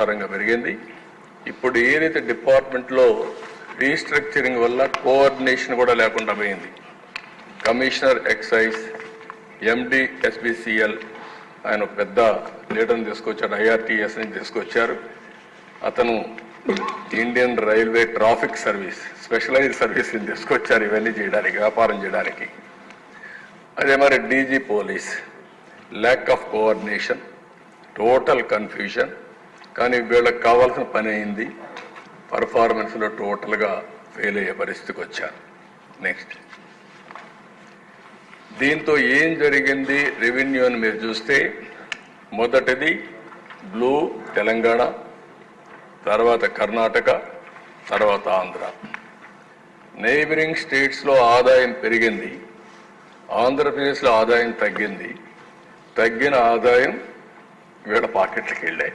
పరంగా పెరిగింది. ఇప్పుడు ఏదైతే డిపార్ట్మెంట్లో రీస్ట్రక్చరింగ్ వల్ల కోఆర్డినేషన్ కూడా లేకుండా పోయింది. కమిషనర్ ఎక్సైజ్ ఎండి ఎస్బిసిఎల్ ఆయన పెద్ద లీడర్ని తీసుకొచ్చాడు ఐఆర్టీఎస్ నుంచి తీసుకొచ్చారు. అతను Indian railway traffic service specialize సర్వీస్ని తీసుకొచ్చారు ఇవన్నీ చేయడానికి వ్యాపారం చేయడానికి. అదే మరి DG police lack of coordination total confusion కానీ వీళ్ళకి కావాల్సిన పని అయింది. పర్ఫార్మెన్స్లో టోటల్గా ఫెయిల్ అయ్యే పరిస్థితికి వచ్చారు. నెక్స్ట్ దీంతో ఏం జరిగింది? రెవెన్యూ అని మీరు చూస్తే మొదటిది బ్లూ తెలంగాణ తర్వాత కర్ణాటక తర్వాత ఆంధ్ర. నైబరింగ్ స్టేట్స్లో ఆదాయం పెరిగింది. ఆంధ్రప్రదేశ్లో ఆదాయం తగ్గింది. తగ్గిన ఆదాయం వీళ్ళ పాకెట్లకి వెళ్ళాయి.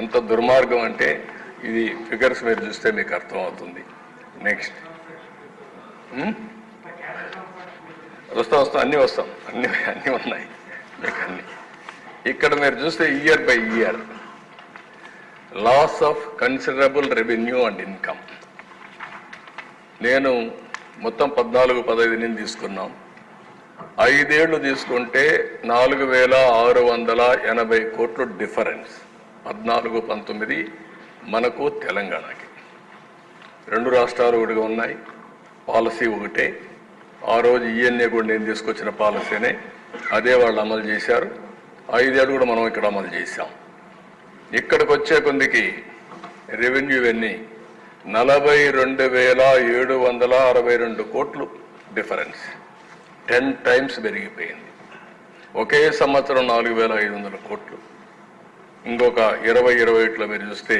ఎంత దుర్మార్గం అంటే ఇది ఫిగర్స్ మీరు చూస్తే మీకు అర్థమవుతుంది. Next hmm? వస్తాం వస్తాం అన్నీ వస్తాం. అన్నీ అన్నీ ఉన్నాయి. మీకు అన్నీ. ఇక్కడ మీరు చూస్తే year by year loss of considerable revenue and income నేను మొత్తం పద్నాలుగు పదహైదు నేను తీసుకున్నాం. ఐదేళ్ళు తీసుకుంటే నాలుగు వేల ఆరు వందల ఎనభై కోట్లు డిఫరెన్స్ పద్నాలుగు పంతొమ్మిది మనకు తెలంగాణకి. రెండు రాష్ట్రాలు ఒకటిగా ఉన్నాయి. పాలసీ ఒకటే. ఆ రోజు ఈఎన్ఏ కూడా నేను తీసుకొచ్చిన పాలసీనే అదే వాళ్ళు అమలు చేశారు. ఐదేళ్ళు కూడా మనం ఇక్కడ అమలు చేశాం. ఇక్కడికి వచ్చే కొందికి రెవెన్యూ ఇవన్నీ నలభై రెండు వేల ఏడు వందల అరవై రెండు కోట్లు డిఫరెన్స్. టెన్ టైమ్స్ పెరిగిపోయింది. ఒకే సంవత్సరం నాలుగు వేల ఐదు వందల కోట్లు. ఇంకొక ఇరవై ఇరవై ఒకటిలో మీరు చూస్తే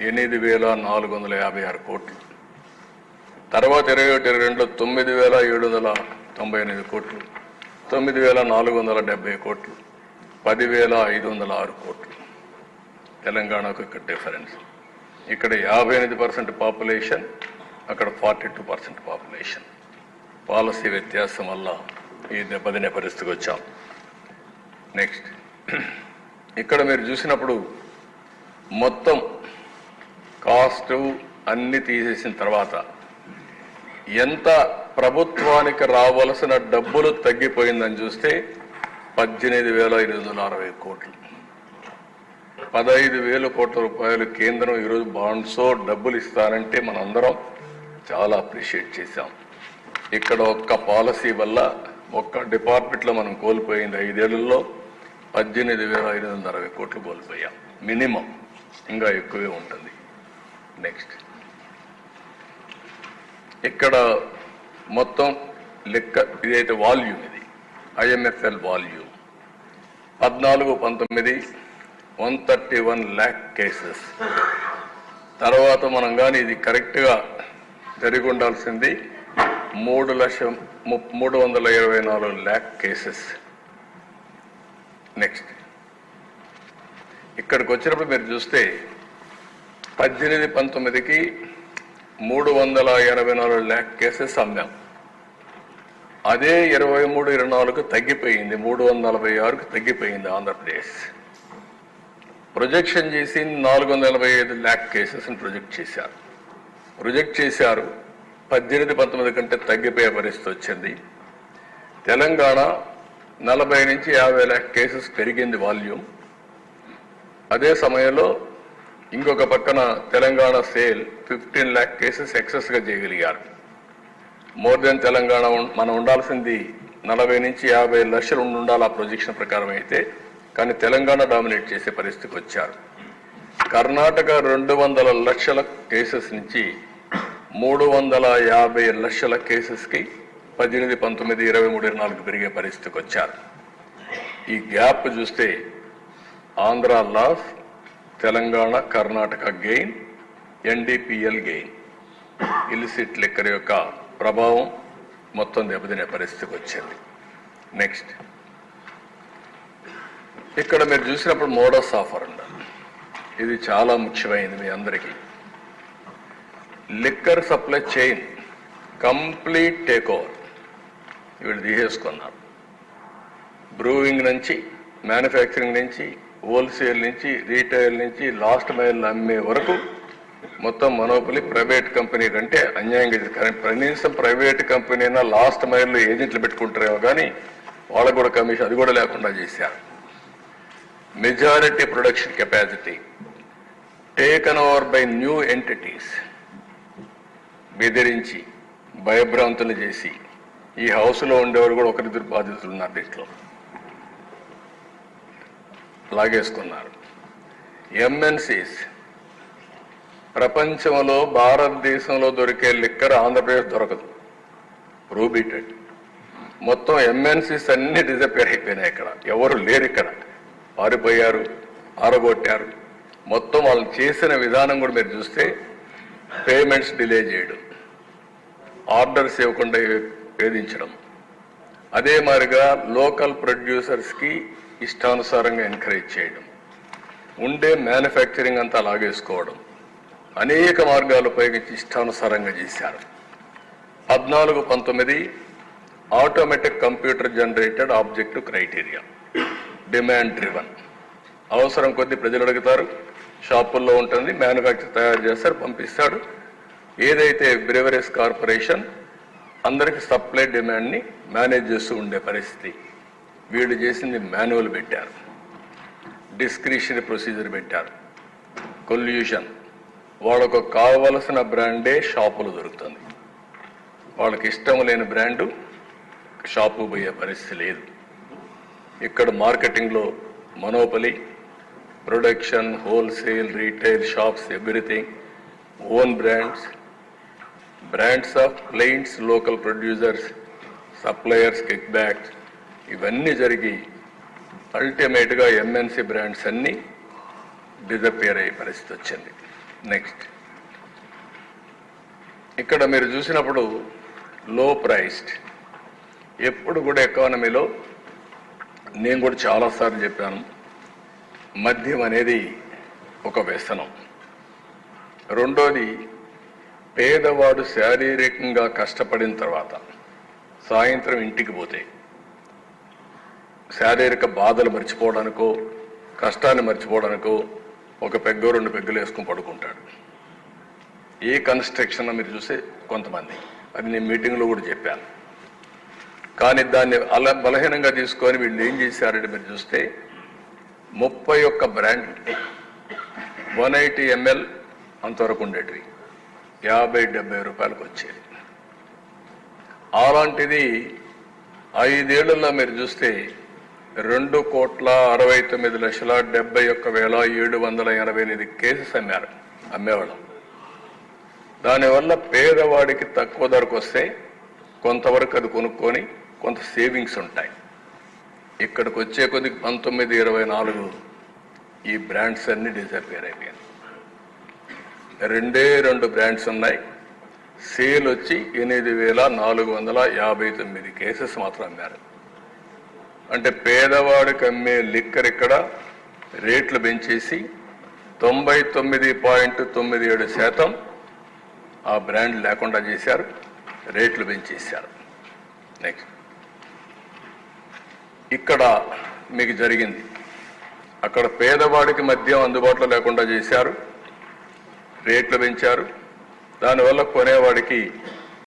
ఎనిమిది వేల నాలుగు వందల యాభై ఆరు కోట్లు. తర్వాత ఇరవై ఒకటి ఇరవై రెండులో తొమ్మిది వేల ఏడు వందల తొంభై ఎనిమిది కోట్లు. తొమ్మిది వేల నాలుగు వందల డెబ్బై కోట్లు. పదివేల ఐదు వందల ఆరు కోట్లు. తెలంగాణకు ఇక్కడ డిఫరెన్స్. ఇక్కడ యాభై ఎనిమిది పర్సెంట్ పాపులేషన్ అక్కడ forty two percent population. Policy వ్యత్యాసం వల్ల ఈ దెబ్బతినే పరిస్థితికి వచ్చాం. నెక్స్ట్. ఇక్కడ మీరు చూసినప్పుడు మొత్తం కాస్ట్ అన్ని తీసేసిన తర్వాత ఎంత ప్రభుత్వానికి రావలసిన డబ్బులు తగ్గిపోయిందని చూస్తే పద్దెనిమిది వేల ఎనిమిది వందల అరవై కోట్లు. పదహైదు వేల కోట్ల రూపాయలు కేంద్రం ఈరోజు బాండ్సో డబ్బులు ఇస్తారంటే మనందరం చాలా అప్రిషియేట్ చేశాం. ఇక్కడ ఒక్క పాలసీ వల్ల ఒక్క డిపార్ట్మెంట్లో మనం కోల్పోయింది ఐదేళ్ళలో పద్దెనిమిది వేల ఐదు వందల అరవై కోట్లు కోల్పోయాం. మినిమం. ఇంకా ఎక్కువే ఉంటుంది. నెక్స్ట్ ఇక్కడ మొత్తం లెక్క ఇదైతే వాల్యూమ్ ఇది. IMFL volume. పద్నాలుగు పంతొమ్మిది one thirty one lakh cases. తర్వాత మనం కానీ ఇది కరెక్ట్గా జరిగి ఉండాల్సింది మూడు లక్ష ము- మూడు వందల ఇరవై నాలుగు ల్యాక్ కేసెస్. నెక్స్ట్ ఇక్కడికి వచ్చినప్పుడు మీరు చూస్తే పద్దెనిమిది పంతొమ్మిదికి మూడు వందల ఎనభై నాలుగు ల్యాక్ కేసెస్ అమ్మాం. అదే ఇరవై మూడు ఇరవై నాలుగు తగ్గిపోయింది. మూడు వందల నలభై ఆరుకు తగ్గిపోయింది ఆంధ్రప్రదేశ్. ప్రొజెక్షన్ చేసి నాలుగు వందల ఎనభై ఐదు ల్యాక్ కేసెస్ని ప్రొజెక్ట్ చేశారు. ప్రొజెక్ట్ చేశారు. పద్దెనిమిది పంతొమ్మిది కంటే తగ్గిపోయే పరిస్థితి వచ్చింది. తెలంగాణ నలభై నుంచి యాభై ల్యాక్ కేసెస్ పెరిగింది వాల్యూమ్. అదే సమయంలో ఇంకొక పక్కన Telangana sale fifteen lakh cases ఎక్సెస్గా చేయగలిగారు. మోర్ దెన్ తెలంగాణ మనం ఉండాల్సింది నలభై నుంచి యాభై లక్షలు ఉండాలి ఆ ప్రొజెక్షన్ ప్రకారం అయితే కానీ తెలంగాణ డామినేట్ చేసే పరిస్థితికి వచ్చారు. కర్ణాటక రెండు వందల లక్షల కేసెస్ నుంచి మూడు వందల యాభై లక్షల కేసెస్కి పద్దెనిమిది పంతొమ్మిది ఇరవై మూడు ఇరవై నాలుగు పెరిగే పరిస్థితికి వచ్చారు. ఈ గ్యాప్ చూస్తే Andhra loss Telangana Karnataka gain NDPL gain. Illicit liquor యొక్క ప్రభావం మొత్తం దెబ్బతినే పరిస్థితికి వచ్చింది. నెక్స్ట్. ఇక్కడ మీరు చూసినప్పుడు మోడస్ ఆఫర్ ఉండాలి. ఇది చాలా ముఖ్యమైనది మీ అందరికీ. Liquor supply chain complete take over. వీళ్ళు తీసేసుకున్నారు బ్రూవింగ్ నుంచి మ్యానుఫ్యాక్చరింగ్ నుంచి హోల్సేల్ నుంచి రీటైల్ నుంచి లాస్ట్ మైల్ అమ్మే వరకు మొత్తం మనోపలి ప్రైవేట్ కంపెనీ కంటే అన్యాయంగా కానీ కనీసం ప్రైవేట్ కంపెనీ అయినా లాస్ట్ మైల్లో ఏజెంట్లు పెట్టుకుంటారేమో కానీ వాళ్ళకు కూడా కమిషన్ అది కూడా లేకుండా చేశారు. Majority production capacity taken over by new entities బెదిరించి భయభ్రాంతులు చేసి ఈ హౌస్లో ఉండేవారు కూడా ఒకరిద్దరు బాధితులు ఉన్నారు దీంట్లో. లాగేసుకున్నారు. ఎంఎన్సీస్ ప్రపంచంలో భారతదేశంలో దొరికే లిక్కర్ ఆంధ్రప్రదేశ్ దొరకదు. ప్రూబీటెడ్. మొత్తం ఎంఎన్సీస్ అన్ని డిజపేర్ అయిపోయినాయి ఇక్కడ. ఎవరు లేరు ఇక్కడ. పారిపోయారు ఆరగొట్టారు. మొత్తం వాళ్ళు చేసిన విధానం కూడా మీరు చూస్తే పేమెంట్స్ డిలే చేయడం. ఆర్డర్స్ ఇవ్వకుండా వేధించడం అదే మాదిరిగా లోకల్ ప్రొడ్యూసర్స్కి ఇష్టానుసారంగా ఎంకరేజ్ చేయడం. ఉండే మ్యానుఫ్యాక్చరింగ్ అంతా లాగేసుకోవడం. అనేక మార్గాలు ఉపయోగించి ఇష్టానుసారంగా చేశారు. పద్నాలుగు పంతొమ్మిది automatic computer generated objective criteria. Demand driven. అవసరం కొద్ది ప్రజలు అడుగుతారు షాపుల్లో ఉంటుంది మ్యానుఫ్యాక్చర్ తయారు చేస్తారు పంపిస్తాడు. ఏదైతే బ్రెవరీస్ కార్పొరేషన్ అందరికి సప్లై డిమాండ్ని మేనేజ్ చేస్తూ ఉండే పరిస్థితి. వీళ్ళు చేసింది మాన్యువల్ పెట్టారు. డిస్క్రిషనరీ ప్రొసీజర్ పెట్టారు. కొల్యూషన్. వాళ్ళకు కావలసిన బ్రాండే షాపులు దొరుకుతుంది. వాళ్ళకి ఇష్టం లేని బ్రాండు షాపు పోయే పరిస్థితి లేదు. ఇక్కడ మార్కెటింగ్లో monopoly production wholesale retail shops everything own brands brands of clients local producers suppliers kickbacks ఇవన్నీ జరిగి అల్టిమేట్గా ఎంఎన్సి బ్రాండ్స్ అన్నీ డిజపేర్ అయ్యే పరిస్థితి వచ్చింది. నెక్స్ట్ ఇక్కడ మీరు చూసినప్పుడు లో ప్రైస్డ్ ఎప్పుడు కూడా ఎకానమీలో నేను కూడా చాలాసార్లు చెప్పాను మద్యం అనేది ఒక వ్యసనం. రెండోది పేదవాడు శారీరకంగా కష్టపడిన తర్వాత సాయంత్రం ఇంటికి పోతే శారీరక బాధలు మర్చిపోవడానికో కష్టాన్ని మర్చిపోవడానికో ఒక పెగ్గో రెండు పెగ్గులు వేసుకుని పడుకుంటాడు. ఏ కన్స్ట్రక్షన్ మీరు చూస్తే కొంతమంది. అది నేను మీటింగ్లో కూడా చెప్పాను. కానీ దాన్ని అల బలహీనంగా తీసుకొని వీళ్ళు ఏం చేశారంటే మీరు చూస్తే ముప్పై ఒక్క బ్రాండ్ వన్ ఎయిటీ ఎంఎల్ అంతవరకు ఉండేటివి. యాభై డెబ్బై రూపాయలకు వచ్చేది. అలాంటిది ఐదేళ్ళలో మీరు చూస్తే రెండు కోట్ల అరవై తొమ్మిది లక్షల డెబ్బై ఒక్క వేల ఏడు వందల ఎనభై ఎనిమిది కేసెస్ అమ్మారు అమ్మేవాళ్ళం. దానివల్ల పేదవాడికి తక్కువ ధరకు వస్తే కొంతవరకు అది కొనుక్కొని కొంత సేవింగ్స్ ఉంటాయి. ఇక్కడికి వచ్చే కొద్దికి పంతొమ్మిది ఇరవై నాలుగు ఈ బ్రాండ్స్ అన్ని డిసపేర్ అయిపోయాయి. రెండే రెండు బ్రాండ్స్ ఉన్నాయి. సేల్ వచ్చి ఎనిమిది వేల నాలుగు వందల యాభై తొమ్మిది కేసెస్ మాత్రం అమ్మారు. అంటే పేదవాడికి అమ్మే లిక్కర్ ఇక్కడ రేట్లు పెంచేసి తొంభై తొమ్మిది పాయింట్ తొమ్మిది ఏడు శాతం ఆ బ్రాండ్ లేకుండా చేశారు రేట్లు పెంచేశారు. నెక్స్ట్ ఇక్కడ మీకు జరిగింది. అక్కడ పేదవాడికి మద్యం అందుబాటులో లేకుండా చేశారు. రేట్లు పెంచారు. దానివల్ల కొనేవాడికి